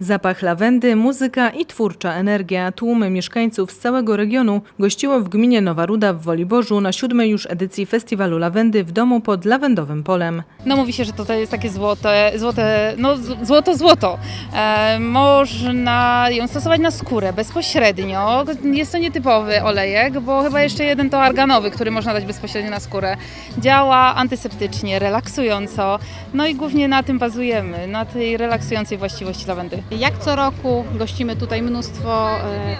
Zapach lawendy, muzyka i twórcza energia tłumy mieszkańców z całego regionu gościło w gminie Nowa Ruda w Woliborzu na siódmej już edycji Festiwalu Lawendy w domu pod Lawendowym Polem. No mówi się, że to jest takie złote, złote no złoto, złoto. E, można ją stosować na skórę bezpośrednio. Jest to nietypowy olejek, bo chyba jeszcze jeden to arganowy, który można dać bezpośrednio na skórę. Działa antyseptycznie, relaksująco. No i głównie na tym bazujemy, na tej relaksującej właściwości lawendy. Jak co roku gościmy tutaj mnóstwo e,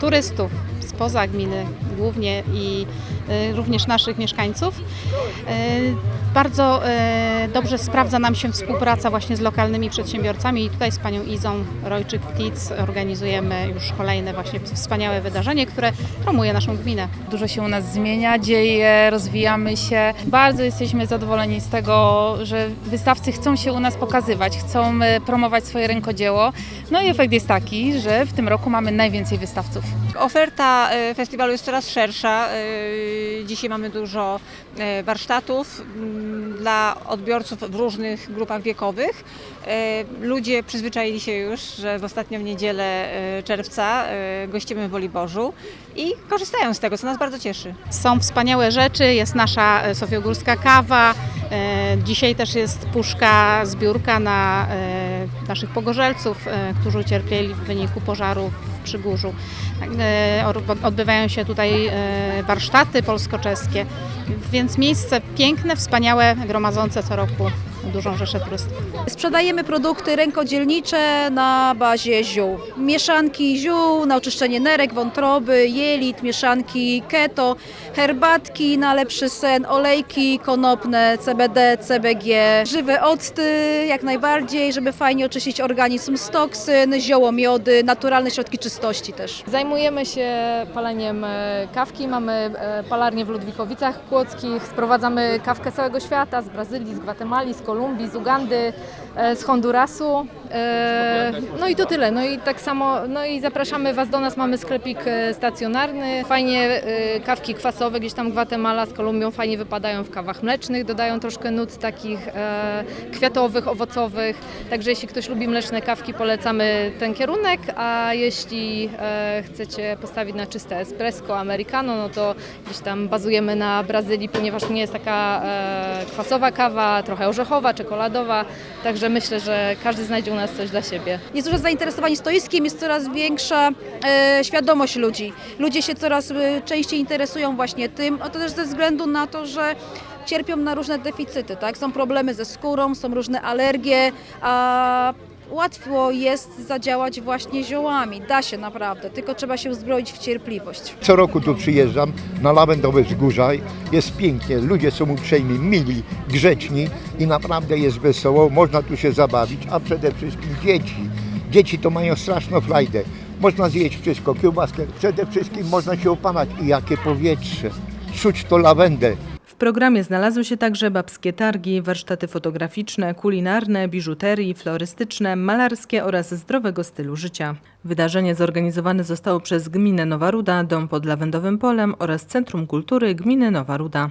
turystów spoza gminy głównie i również naszych mieszkańców. E, bardzo e, dobrze sprawdza nam się współpraca właśnie z lokalnymi przedsiębiorcami i tutaj z panią Izą Rojczyk-Tic organizujemy już kolejne właśnie wspaniałe wydarzenie, które promuje naszą gminę. Dużo się u nas zmienia, dzieje, rozwijamy się. Bardzo jesteśmy zadowoleni z tego, że wystawcy chcą się u nas pokazywać, chcą promować swoje rękodzieło. No i efekt jest taki, że w tym roku mamy najwięcej wystawców. Oferta festiwalu jest coraz szersza. Dzisiaj mamy dużo e, warsztatów dla odbiorców w różnych grupach wiekowych. E, Ludzie przyzwyczaili się już, że w ostatnią niedzielę e, czerwca gościmy w Woliborzu i korzystają z tego, co nas bardzo cieszy. Są wspaniałe rzeczy, jest nasza sofiogórska kawa, dzisiaj też jest puszka, zbiórka na e, naszych pogorzelców, e, którzy ucierpieli w wyniku pożaru w Przygórzu. Tak, e, Odbywają się tutaj e, warsztaty polsko-czeskie, więc miejsce piękne, wspaniałe, gromadzące co roku dużą rzeszę turystów. Sprzedajemy produkty rękodzielnicze na bazie ziół. Mieszanki ziół na oczyszczenie nerek, wątroby, jelit, mieszanki keto, herbatki na lepszy sen, olejki konopne, CBD, CBG, żywe octy jak najbardziej, żeby fajnie oczyścić organizm z toksyn, ziołomiody, naturalne środki czystości też. Zajmujemy się paleniem e, kawki. Mamy e, palarnię w Ludwikowicach Kłodzkich. Sprowadzamy kawkę z całego świata, z Brazylii, z Gwatemali, z Kolumbii, z Ugandy, e, z Hondurasu. E, No i to tyle. No i tak samo, no i zapraszamy Was do nas. Mamy sklepik e, stacjonarny. Fajnie e, kawki kwasowe gdzieś tam Gwatemala z Kolumbią fajnie wypadają w kawach mlecznych. Dodają troszkę nut takich e, kwiatowych, owocowych. Także jeśli ktoś lubi mleczne kawki, polecamy ten kierunek, a jeśli chcecie postawić na czyste espresso, americano, no to gdzieś tam bazujemy na Brazylii, ponieważ nie jest taka kwasowa kawa, trochę orzechowa, czekoladowa, także myślę, że każdy znajdzie u nas coś dla siebie. Jest duże zainteresowanie stoiskiem, jest coraz większa e, świadomość ludzi. Ludzie się coraz e, częściej interesują właśnie tym, a to też ze względu na to, że cierpią na różne deficyty, tak? Są problemy ze skórą, są różne alergie, a łatwo jest zadziałać właśnie ziołami. Da się naprawdę, tylko trzeba się uzbroić w cierpliwość. Co roku tu przyjeżdżam na Lawendowe Wzgórza. Jest pięknie, ludzie są uprzejmi, mili, grzeczni i naprawdę jest wesoło. Można tu się zabawić, a przede wszystkim dzieci. Dzieci to mają straszną frajdę. Można zjeść wszystko, kiełbaskę. Przede wszystkim można się opalać i jakie powietrze. Czuć to lawendę. Programie znalazły się także babskie targi, warsztaty fotograficzne, kulinarne, biżuterii, florystyczne, malarskie oraz zdrowego stylu życia. Wydarzenie zorganizowane zostało przez Gminę Nowa Ruda, Dom pod Lawendowym Polem oraz Centrum Kultury Gminy Nowa Ruda.